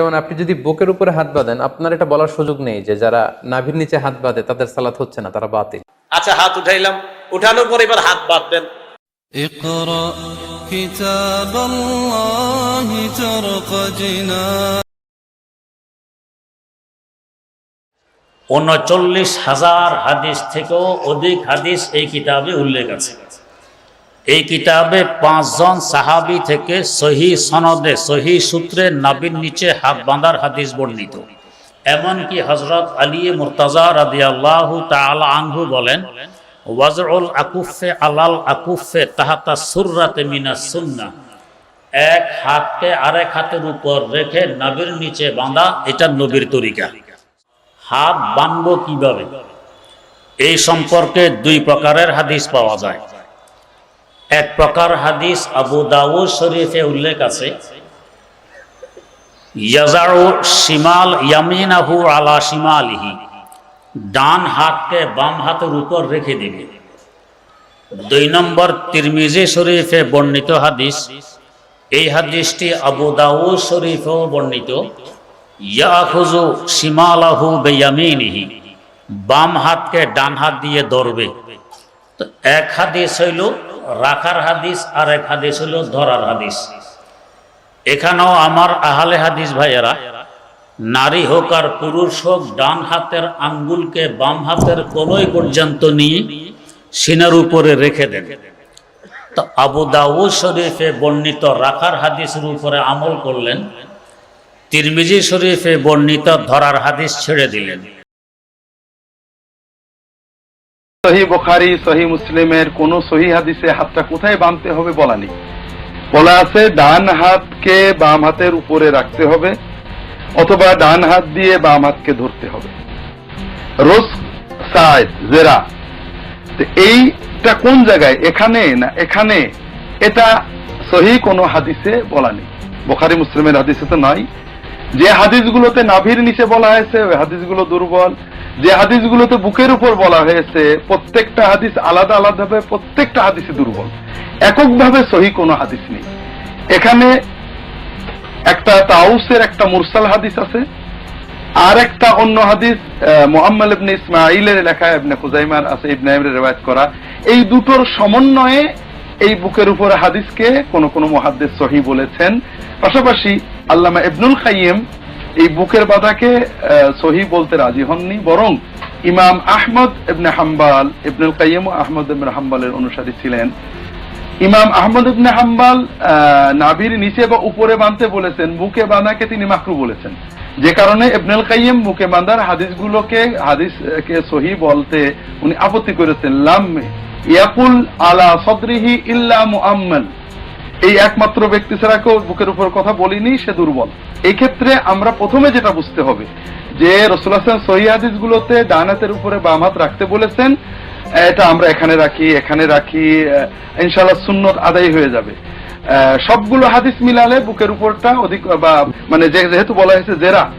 যেমন আপনি যদি বুকের উপরে হাত বাঁধেন আপনার এটা বলার সুযোগ নেই যে যারা নাভির নিচে হাত বাঁধে তাদের সালাত হচ্ছে না তারা বাতিল। আচ্ছা হাত উঠাইলাম। উঠানোর পর এবার হাত বাঁধবেন। উনচল্লিশ হাজার হাদিস থেকেও অধিক হাদিস এই কিতাবে উল্লেখ আছে। এই কিতাবে পাঁচজন সাহাবি থেকে সহি সনদে, সহি সূত্রে নাবির নিচে হাত বাঁধার হাদিস বর্ণিত। এমনকি হজরত আলী মুরতাজা রাদি আল্লাহ তালা আনহু বলেন ওয়াজরুল আকুফে আলাল আকুফে তাহাতা সুররাতে মিনা সুন্না। এক হাতকে আরেক হাতের উপর রেখে নাবির নিচে বাঁধা, এটা নবীর তরিকা। হাত বানব কীভাবে? এই সম্পর্কে দুই প্রকারের হাদিস পাওয়া যায়। এক প্রকার হাদিস আবু দাউদ শরীফে উল্লেখ আছে ইয়াজারু শিমাল ইয়ামিনাহু আলা শিমালিহি ডান হাতকে বাম হাতের উপর রেখে দিবে। দুই নম্বর তিরমিজি শরীফে বর্ণিত হাদিস, এই হাদিসটি আবু দাউদ শরীফেও বর্ণিত ইয়াখুজু শিমালাহু বেয়ামিনিহি বাম হাতকে ডান হাত দিয়ে ধরবে। তো এক হাদিস হইল রাখার হাদিস আর এক হাদিস হইল ধরার হাদিস। এখানেও আমার আহলে হাদিস ভাইয়েরা, নারী হোক আর পুরুষ হোক, ডান হাতের আঙ্গুলকে বাম হাতের কলই পর্যন্ত নিয়ে সিনার উপরে রেখে দেন। তো আবু দাউদ শরীফে বর্ণিত রাখার হাদিসের উপরে আমল করলেন, তিরমিজি শরীফে বর্ণিত ধরার হাদিস ছেড়ে দিলেন। সহি বোখারি, সহি মুসলিমের কোন সহি হাদিসে হাতটা কোথায় বাঁধতে হবে বলা নেই। বলা আছে, ডান হাতকে বাম হাতের উপরে রাখতে হবে, অথবা ডান হাত দিয়ে বাম হাতকে ধরতে হবে। রোজ সাইদ জেরা। এইটা কোন জায়গায়? এখানে না এখানে? এটা সহি কোনো হাদিসে বলা নেই। বোখারি, মুসলিমের হাদিসে তো নয় যে হাদিসগুলোতে নাভির নিচে বলা হয়েছে, ওই হাদিসগুলো দুর্বল। যে হাদিসগুলোতে বুকের উপর বলা হয়েছে, প্রত্যেকটা হাদিস আলাদা আলাদা ভাবে প্রত্যেকটা হাদিসে দুর্বল। এককভাবে সহি কোনো হাদিস নেই। এখানে একটা তাউসের একটা মুরসাল হাদিস আছে, আর একটা অন্য হাদিস মোহাম্মদ ইবনে ইসমাইলের লেখা, ইবনে খুজাইমার আছে, ইবনে ইবনে রেওয়ায়ত করা। এই দুটোর সমন্বয়ে এই বুকের উপরে হাদিসকে কোন কোন মহাদ্দেশ সহি বলেছেন। পাশাপাশি আল্লামা ইবনুল খাইয়েম এই বুকের বাধাকে সহি বলতে রাজি হননি, বরং ইমাম আহমদ ইবনে হাম্বাল, ইবনুল কাইম আহমদ ইবনে হাম্বালের অনুসারী ছিলেন। ইমাম আহমদ ইবনে হাম্বাল নাভির নিচে বা উপরে বাঁধতে বলেছেন, বুকে বাঁধাকে তিনি মাকরু বলেছেন। যে কারণে ইবনুল কাইম বুকে বাঁধার হাদিসগুলোকে, হাদিসকে সহি বলতে উনি আপত্তি করেছেন, লাম ইয়াকুল আলা সদরিহি ইল্লা মুআম্মাল। এই একমাত্র ব্যক্তি ছাড়া কেউ বুকের উপর কথা বলিনি সে দুর্বল। এই ক্ষেত্রে আমরা প্রথমে যেটা বুঝতে হবে যে রসুল্লাহ সহি হাদিস গুলোতে ডান উপরে বাম হাত রাখতে বলেছেন এটা আমরা এখানে রাখি এখানে রাখি আহ, ইনশাআল্লাহ সুন্নত আদায় হয়ে যাবে। সবগুলো হাদিস মিলালে বুকের উপরটা অধিক বা মানে যেহেতু বলা হয়েছে জেরা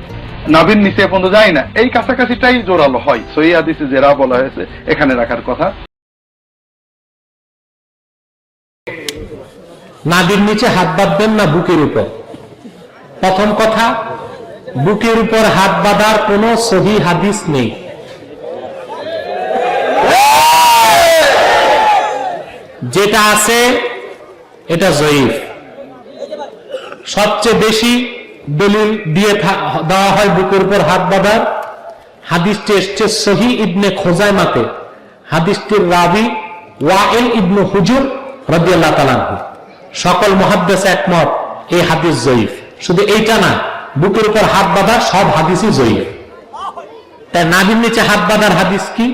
নাভির নিচে পর্যন্ত যায় না। এই কাছাকাছিটাই জোরালো হয় সহি হাদিসে জেরা বলা হয়েছে এখানে রাখার কথা। নাদির নিচে হাত বাঁধবেন না বুকের উপর? প্রথম কথা, বুকের উপর হাত বাঁধার কোন সহি হাদিস নেই। যেটা আছে, এটা জয়ীফ। সবচেয়ে বেশি দলিল দিয়ে দেওয়া হয় বুকের উপর হাত বাঁধার। হাদিসটি এসছে সহি ইবনে খোজাইমাতে। হাদিসটির রাবি ওয়াইল ইবনু হুজুর রাদিয়াল্লাহু তাআলা আনহু। সকল মহাদ্দেশ একমত, এই হাদিস জয়ীফ। শুধু এইটা না, বুকের উপর হাত বাঁধা সব হাদিসই জয়ীফ। তাই নাভির নিচে হাত বাঁধার হাদিস কি?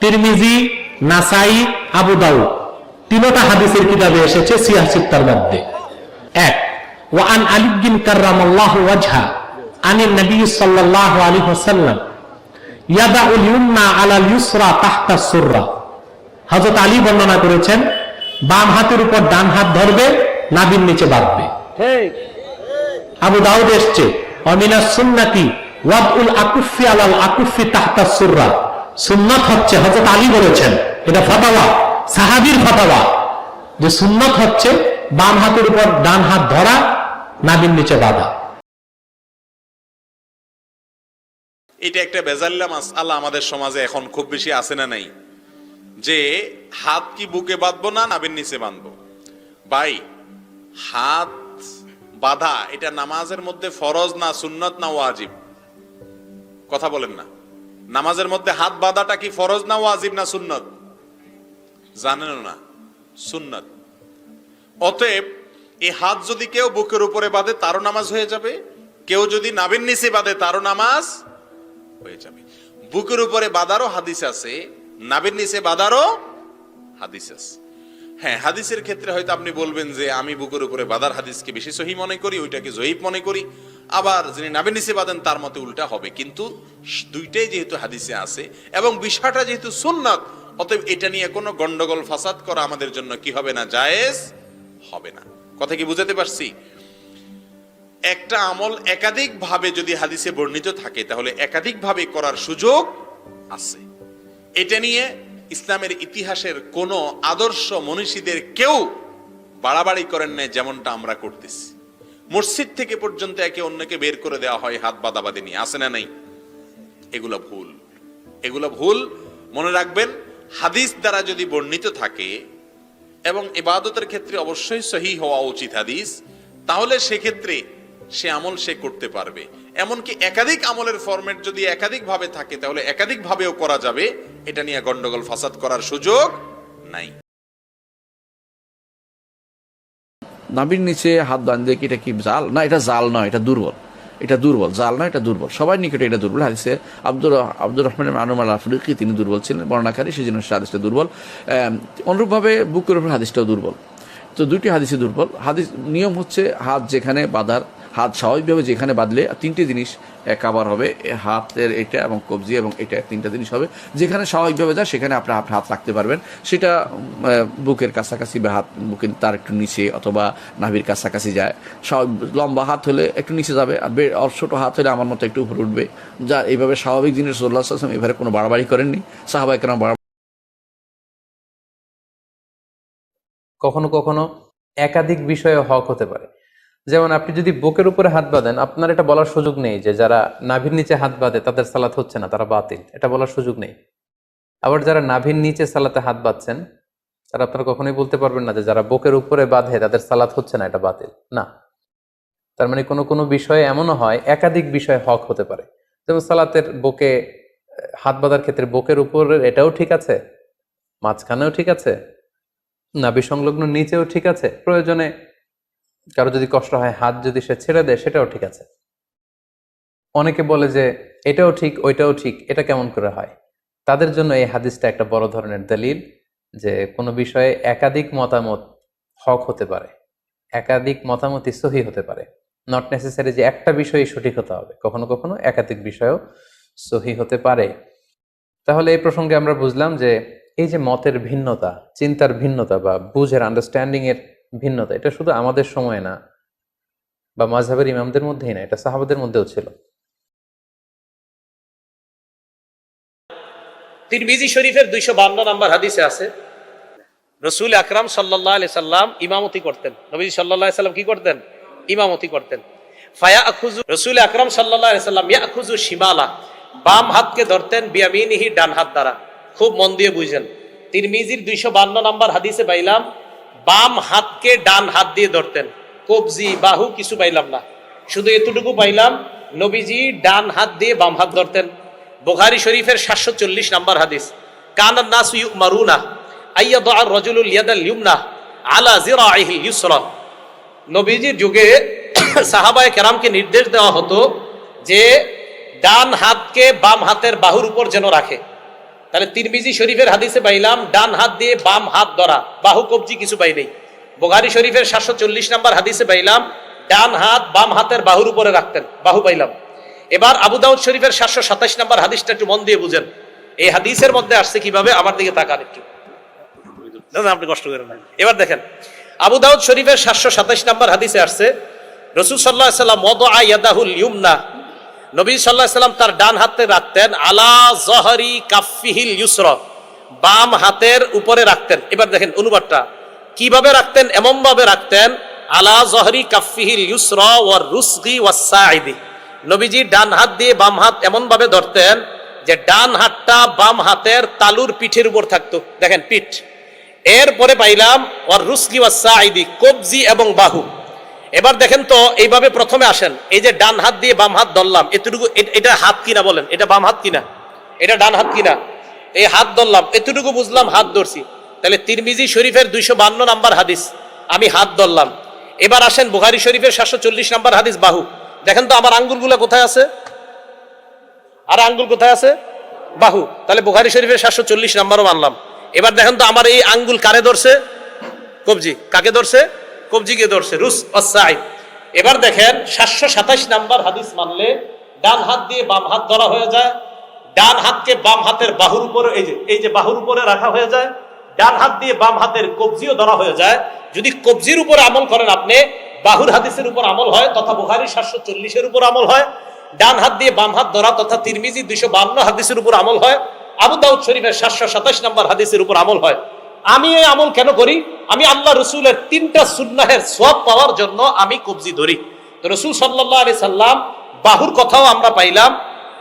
তিরমিজি, নাসাই, আবু দাউদ, তিনটা হাদিসের কিতাবে এসেছে সিয়াসিত্তার মধ্যে। এক ওয়ান আলী বিন কার্রামাল্লাহ ওয়াজহা আনিন নবী সাল্লাল্লাহু আলাইহি ওয়াসাল্লাম, ইয়াদাউল ইউমনা আলাল ইউসরা তাহতা সুররা। হযরত আলী বর্ণনা করেছেন বাম হাতের উপর ডান হাত ধরবে নাভির নিচে বাঁধবে। আবু দাউদ এসছে অমিনা সুন্নাতি ওয়াদউল আকুফি আলাল আকুফি তাহতা সুররা। সুন্নাত হচ্ছে হযরত আলী বলেছেন এটা ফতোয়া সাহাবীর ফতোয়া যে সুন্নাত হচ্ছে বাম হাতের উপর ডান হাত ধরা নাভির নিচে বাঁধা। এটা একটা বেজাল্লা মাস আল্লাহ আমাদের সমাজে এখন খুব বেশি আছে না নাই? যে হাত কি বুকে বাঁধবো না নাবের নিচে বাঁধবো? ভাই, হাত বাঁধা, এটা নামাজের মধ্যে ফরজ না সুন্নত না ওয়াজিব? কথা বলেন না। নামাজের মধ্যে হাত বাঁধাটা কি ফরজ না ওয়াজিব না সুন্নত? জানেন না, সুন্নত। অতএব এই হাত যদি কেউ বুকের উপরে বাঁধে, তারও নামাজ হয়ে যাবে। কেউ যদি নাবিন নিচে বাঁধে, তারও নামাজ হয়ে যাবে। বুকের উপরে বাঁধারও হাদিস আছে নাবিন নিচে বাঁধারও হাদিস আছে হ্যাঁ হাদিসের ক্ষেত্রে হয়তো আপনি বলবেন যে আমি বুকের উপরে বাদার হাদিসকে বেশি সহি মনে করি, ওইটাকে জয়ীব মনে করি। আবার যিনি নাবিন নিচে বাঁধেন, তার মতে উল্টা হবে। কিন্তু দুইটাই যেহেতু হাদিসে আছে এবং বিষয়টা যেহেতু সুন্নাত, অতএব এটা নিয়ে কোনো গন্ডগোল, ফাসাদ করা আমাদের জন্য কি হবে না, জায়েজ হবে না। কথা কি বুঝাতে পারছি? একটা আমল একাধিক ভাবে যদি হাদিসে বর্ণিত থাকে, তাহলে একাধিক ভাবে করার সুযোগ আছে। এটা নিয়ে ইসলামের ইতিহাসের কোন আদর্শ মনীষীদের কেউ বাড়াবাড়ি করেন নাই যেমনটা আমরা করতেছি। মসজিদ থেকে পর্যন্ত একে অন্যকে বের করে দেওয়া হয় হাত বাদাবাদি নিয়ে আসে না নাই? এগুলো ভুল। এগুলো ভুল, মনে রাখবেন, হাদিস দ্বারা যদি বর্ণিত থাকে এবং ইবাদতের ক্ষেত্রে অবশ্যই সহি হওয়া উচিত হাদিস, তাহলে সেক্ষেত্রে সে আমল সে করতে পারবে। এমনকি একাধিক আমলের ফরম্যাট যদি একাধিক ভাবে থাকে, তাহলে একাধিক ভাবেও করা যাবে। এটা নিয়ে গন্ডগোল ফাসাদ করার সুযোগ নাই। নাভির নিচে হাত বাঁধলে কি এটা কি জাল? না, এটা জাল নয়, এটা দুর্বল। এটা দুর্বল, জাল নয়, এটা দুর্বল। সবাই নিকটে এটা দুর্বল। হাদিসে আব্দুর আব্দুর রহমানের মানুম আল আফরিকি তিনি দুর্বল ছিলেন, বর্ণাকারী, সেই জন্য হাদিসটা দুর্বল। অনুরূপভাবে বুকের উপর হাদিসটাও দুর্বল। তো দুইটি হাদিসে দুর্বল। হাদিস নিয়ম হচ্ছে হাত যেখানে বাঁধার হাত স্বাভাবিকভাবে যেখানে বাঁধলে তিনটে জিনিস কাবার হবে হাতের এটা এবং কবজি এবং এটা তিনটা জিনিস হবে। যেখানে স্বাভাবিকভাবে যায়, সেখানে আপনি আপনার হাত রাখতে পারবেন। সেটা বুকের কাছাকাছি বা হাত বুকের তার একটু নিচে অথবা নাভির কাছাকাছি যায়। লম্বা হাত হলে একটু নিচে যাবে, আর ছোটো হাত হলে আমার মতো একটু উপরে উঠবে। যা এইভাবে স্বাভাবিক জিনিস সোল্লা আসলাম এভাবে কোনো বাড়াবাড়ি করেননি। সাহাবাই কেন কখনো কখনো একাধিক বিষয়ে হক হতে পারে। যেমন আপনি যদি বুকের উপরে হাত বাঁধেন, আপনার এটা বলার সুযোগ নেই যে যারা নাভির নিচে হাত বাঁধে, তাদের সালাত হচ্ছে না, তারা বাতিল। এটা বলার সুযোগ নেই। আবার যারা নাভির নিচে সালাতে হাত বাঁধছেন, তারা আপনারা কখনোই বলতে পারবেন না যে যারা বুকের উপরে বাঁধে, তাদের সালাত হচ্ছে না, এটা বাতিল। না। তার মানে কোনো কোনো বিষয়ে এমনও হয়, একাধিক বিষয় হক হতে পারে। যেমন সালাতের বুকে, হাত বাঁধার ক্ষেত্রে বুকের উপরের এটাও ঠিক আছে, মাঝখানেও ঠিক আছে নাভি সংলগ্ন নিচেও ঠিক আছে। প্রয়োজনে কারও যদি কষ্ট হয়, হাত যদি সে ছেড়ে দেয়, সেটাও ঠিক আছে। অনেকে বলে যে, এটাও ঠিক, ওইটাও ঠিক, এটা কেমন করে হয়? তাদের জন্য এই হাদিসটা একটা বড় ধরনের দলিল যে, কোনো বিষয়ে একাধিক মতামত হক হতে পারে, একাধিক মতামতই সহি হতে পারে। নট নেসেসারি যে একটা বিষয়ে সঠিক হতে হবে, কখনো কখনো একাধিক বিষয়ও সহি হতে পারে। তাহলে এই প্রসঙ্গে আমরা বুঝলাম যে, এই যে মতের ভিন্নতা, চিন্তার ভিন্নতা বা বুঝের আন্ডারস্ট্যান্ডিং এর ভিন্নতা। এটা শুধু আমাদের সময় না, বা মাঝহাবের ইমামদের মধ্যেই না, এটা সাহাবাদের মধ্যেও ছিল। তিরমিজি শরীফের দুইশো বান্ন নম্বর হাদিসে আছে, রসুল আকরাম সাল্লাহ আলি সাল্লাম ইমামতি করতেন। নবীজি সাল্লাহ সাল্লাম কি করতেন? ইমামতি করতেন। ফায়া আখুজু রসুল আকরাম সাল্লাহ আলি সাল্লাম ইয়া আখুজু বাম হাতকে ধরতেন বিয়ামিনিহি ডান হাত দ্বারা। খুব মন দিয়ে বুঝেন। তিরমিজির দুইশো বান্ন নম্বর হাদিসে পাইলাম বাম হাতকে ডান হাত দিয়ে ধরতেন। কবজি, বাহু কিছু পাইলাম না। শুধু এতটুকু পাইলাম, নবীজি ডান হাত দিয়ে বাম হাত ধরতেন। বুখারী শরীফের সাতশো চল্লিশ নাম্বার হাদিস, কানান নাস মারুনা আইয়া দোয়ার রজুলুল ইয়াদাল ইউমনা, আলা জিরাইহিল ইউসরা। নবীজির যুগে সাহাবায়ে কেরামকে নির্দেশ দেওয়া হতো যে, ডান হাতকে বাম হাতের বাহুর উপর যেন রাখে। তাহলে তিরমিজি শরীফের হাদিসে পাইলাম ডান হাত দিয়ে বাম হাত ধরা বাহু কবজি কিছু পাই নেই। বোগারি শরীফের সাতশো চল্লিশ নাম্বার হাদিসে পাইলাম ডান হাত বাম হাতের বাহুর উপরে রাখতেন বাহু পাইলাম। এবার আবু দাউদ শরীফের সাতশো সাতাশ নম্বর হাদিসটা একটু মন দিয়ে বুঝেন। এই হাদিসের মধ্যে আসছে কীভাবে? আমার দিকে তাকান একটু। না, আপনি কষ্ট করেন এবার দেখেন আবু দাউদ শরীফের সাতশো সাতাশ নম্বর হাদিসে আসছে রসুল সাল্লাহ সাল্লাম মদ আয়াদাহুল ইউমনা নবী সাল্লাহ সাল্লাম তার ডান হাতে রাখতেন, আলা জহরি কাফিহিল ইউসর, বাম হাতের উপরে রাখতেন। এবার দেখেন অনুবাদটা, কীভাবে রাখতেন এমন ভাবে রাখতেন, আলা জহরি কাফিহিল ইউসর ওয়ার রুসগি ওয়াসাইদি নবীজি ডান হাত দিয়ে বাম হাত এমন ভাবে ধরতেন যে ডান হাতটা বাম হাতের তালুর পিঠের উপর থাকতো। দেখেন পিঠ। এরপরে পাইলাম ওর রুসলি ওয়াসাইদি কবজি এবং বাহু। এবার দেখেন তো, এইভাবে প্রথমে আসেন। এই যে ডান হাত দিয়ে বাম হাত ধরলাম, এতটুকু এটা হাত কিনা বলেন? এটা বাম হাত কিনা? এটা ডান হাত কিনা? এই হাত ধরলাম, এতটুকু বুঝলাম হাত ধরছি। তাহলে তিরমিজি শরীফের দুইশো বান্ন নাম্বার হাদিস, আমি হাত ধরলাম। এবার আসেন বুখারি শরীফের সাতশো চল্লিশ নাম্বার হাদিস, বাহু। দেখেন তো আমার আঙ্গুলগুলো কোথায় আছে? আর আঙ্গুল কোথায় আছে? বাহু। তাহলে বুখারি শরীফের সাতশো চল্লিশ নাম্বারও মানলাম। এবার দেখেন তো আমার এই আঙ্গুল কারে ধরছে? কবজি, কাকে ধরছে? কবজিকে ধরছে, রুস অসাইদ এবার দেখেন, সাতশো সাতাইশ নাম্বার হাদিস মানলে ডান হাত দিয়ে বাম হাত ধরা হয়ে যায়, ডান হাতকে বাম হাতের বাহুর উপরে, এই যে এই যে বাহুর উপরে রাখা হয়ে যায়, ডান হাত দিয়ে বাম হাতের কবজিও ধরা হয়ে যায়। যদি কবজির উপর আমল করেন আপনি, বাহুর হাদিসের উপর আমল হয়, তথা বুখারি সাতশো চল্লিশের উপর আমল হয়, ডান হাত দিয়ে বাম হাত ধরা তথা তিরমিজি দুইশো বান্ন হাদিসের উপর আমল হয়, আবু দাউদ শরীফের সাতশো সাতাশ নম্বর হাদিসের উপর আমল হয়। আমি এই আমল কেন করি? আমি আল্লাহ রসুলের তিনটা সুন্নাহের সব পাওয়ার জন্য আমি কবজি ধরি। তো রসুল সাল্লাহ আলি সাল্লাম বাহুর কথাও আমরা পাইলাম,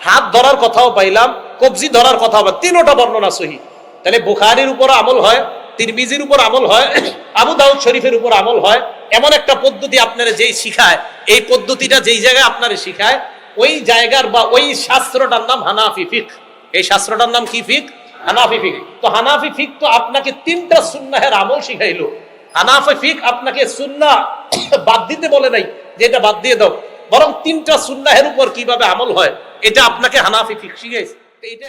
হাত ধরার কথাও পাইলাম, কবজি ধরার কথাও পাই তিনোটা বর্ণনা সহি। তাহলে বুখারির উপর আমল হয়, তিরমিজির উপর আমল হয়, আবু দাউদ শরীফের উপর আমল হয়। এমন একটা পদ্ধতি আপনারা যেই শিখায়, এই পদ্ধতিটা যেই জায়গায় আপনারা শিখায়, ওই জায়গার বা ওই শাস্ত্রটার নাম হানাফি ফিক। এই শাস্ত্রটার নাম কি ফিক? হানাফি ফিক। তো হানাফি ফিক তো আপনাকে তিনটা সুন্নাহের আমল শিখাইলো। হানাফি ফিক আপনাকে সুন্না বাদ দিতে বলে নাই, যে এটা বাদ দিয়ে দাও। বরং তিনটা সুন্নাহের উপর কীভাবে আমল হয়, এটা আপনাকে হানাফি ফিক শিখাইছে। এইটা